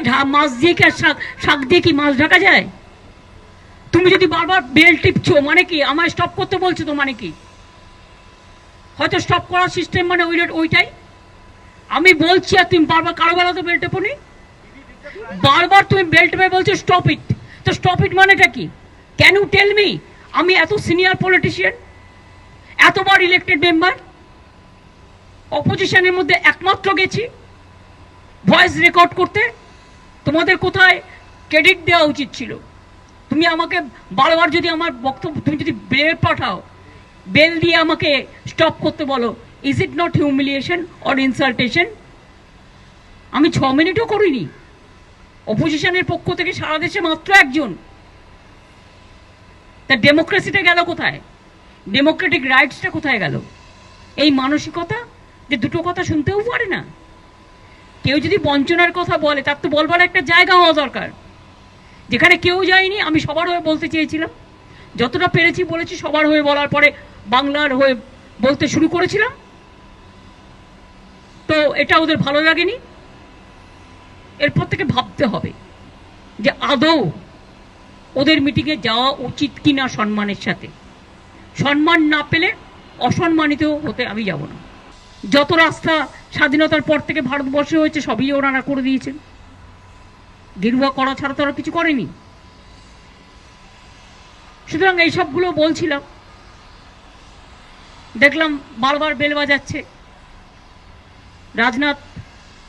ঢা- মাছ দিয়ে কি আর শাক শাক দিয়ে কি মাছ ঢাকা যায়? তুমি যদি বারবার বেল টিপছো মানে কি? আমায় স্টপ করতে বলছো তো মানে কি? হয়তো স্টপ করার সিস্টেম মানে ওই ওইটাই। আমি বলছি আর তুমি বারবার কারও বেলা তো বেল টেপনি বারবার তুমি বেল টেপে বলছো স্টপ ইট তো স্টপ ইট মানেটা কি? ক্যান ইউ টেল মি আমি এত সিনিয়র পলিটিশিয়ান এতবার ইলেক্টেড মেম্বার অপোজিশনের মধ্যে একমাত্র গেছি ভয়েস রেকর্ড করতে। তোমাদের কোথায় ক্রেডিট দেওয়া উচিত ছিল? তুমি আমাকে বারবার যদি আমার বক্তব্য, তুমি যদি বেল পাঠাও বেল দিয়ে আমাকে স্টপ করতে বলো is it not humiliation or insultation আমি ছ মিনিটও করিনি। অপোজিশনের পক্ষ থেকে সারা দেশে মাত্র একজন। তা ডেমোক্রেসিটা গেল কোথায়? ডেমোক্রেটিক রাইটসটা কোথায় গেল? এই মানসিকতা যে দুটো কথা শুনতেও পারে না। কেউ যদি বঞ্চনার কথা বলে, তার তো বলবার একটা জায়গা হওয়া দরকার। যেখানে কেউ যায়নি, আমি সবার হয়ে বলতে চেয়েছিলাম। যতটা পেরেছি বলেছি, সবার হয়ে বলার পরে বাংলার হয়ে বলতে শুরু করেছিলাম। তো এটা ওদের ভালো লাগেনি। এরপর থেকে ভাবতে হবে যে আদৌ ওদের মিটিংয়ে যাওয়া উচিত কিনা সম্মানের সাথে। সম্মান না পেলে অসম্মানিত হতে আমি যাব না। যত রাস্তা স্বাধীনতার পর থেকে ভারতবর্ষে হয়েছে, সবই ওনারা করে দিয়েছেন। গেরুয়া করা ছাড়া তো ওরা কিছু করেনি। সুতরাং এইসবগুলো বলছিলাম। দেখলাম বারবার বেল বাজাচ্ছে। রাজনাথ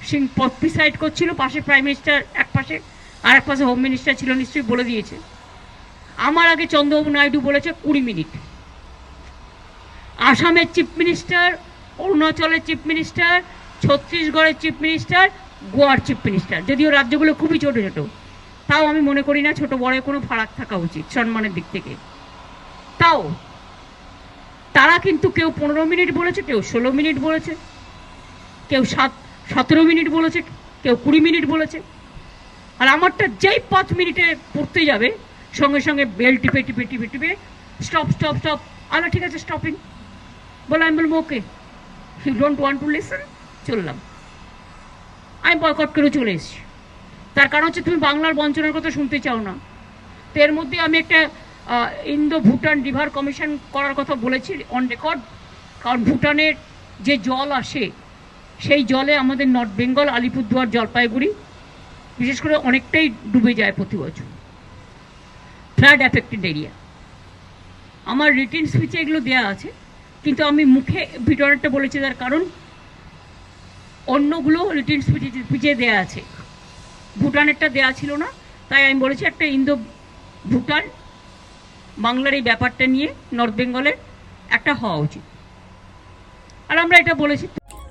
সিং প্রিসাইড করছিল, পাশে প্রাইম মিনিস্টার এক পাশে, আর এক পাশে হোম মিনিস্টার ছিল, নিশ্চয়ই বলে দিয়েছে। আমার আগে চন্দ্রবাবু নাইডু বলেছে কুড়ি মিনিট। আসামের চিফ মিনিস্টার অরুণাচলের চিফ মিনিস্টার, ছত্তিশগড়ের চিফ মিনিস্টার, গোয়ার চিফ মিনিস্টার। যদিও রাজ্যগুলো খুবই ছোট ছোট, তাও আমি মনে করি না ছোট বড় কোনো ফারাক থাকা উচিত সম্মানের দিক থেকে। তাও, তারা কিন্তু কেউ পনেরো মিনিট বলেছে, কেউ ষোলো মিনিট বলেছে, কেউ সাত, সতেরো মিনিট বলেছে, কেউ কুড়ি মিনিট বলেছে। আর আমারটা যেই পাঁচ মিনিটে পড়তে যাবে, সঙ্গে সঙ্গে বেল টিপে টিপে টিপে টিপে, স্টপ স্টপ স্টপ আলো ঠিক আছে, স্টপিং। বলে আমি বলব okay you don't want to listen চললাম। আমি বয়কট করে চলে এসেছি। তার কারণ হচ্ছে তুমি বাংলার বঞ্চনার কথা শুনতে চাও না। তো এর মধ্যে আমি একটা ইন্দো ভুটান রিভার কমিশন করার কথা বলেছি অন রেকর্ড কারণ ভুটানের যে জল আসে, সেই জলে আমাদের নর্থ বেঙ্গল আলিপুরদুয়ার, জলপাইগুড়ি, বিশেষ করে অনেকটাই ডুবে যায় প্রতি বছর। ফ্লাড অ্যাফেক্টেড এরিয়া আমার রিটেন স্পিচে এগুলো দেওয়া আছে। কিন্তু আমি মুখে ভিডিওটা বলেছি তার কারণ অন্যগুলো রিটেন স্পিচে দেওয়া আছে। ভুটানেরটা দেওয়া ছিল না, তাই আমি বলেছি একটা ইন্দো ভুটান বাংলার এই ব্যাপারটা নিয়ে নর্থ বেঙ্গলের একটা হওয়া উচিত। আর আমরা এটা বলেছি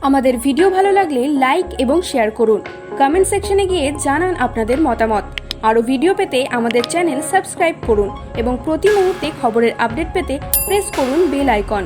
আমাদের ভিডিও ভালো লাগলে লাইক এবং শেয়ার করুন। কমেন্ট সেকশনে গিয়ে জানান আপনাদের মতামত। আরও ভিডিও পেতে আমাদের চ্যানেল সাবস্ক্রাইব করুন এবং প্রতি মুহূর্তে খবরের আপডেট পেতে প্রেস করুন বেল আইকন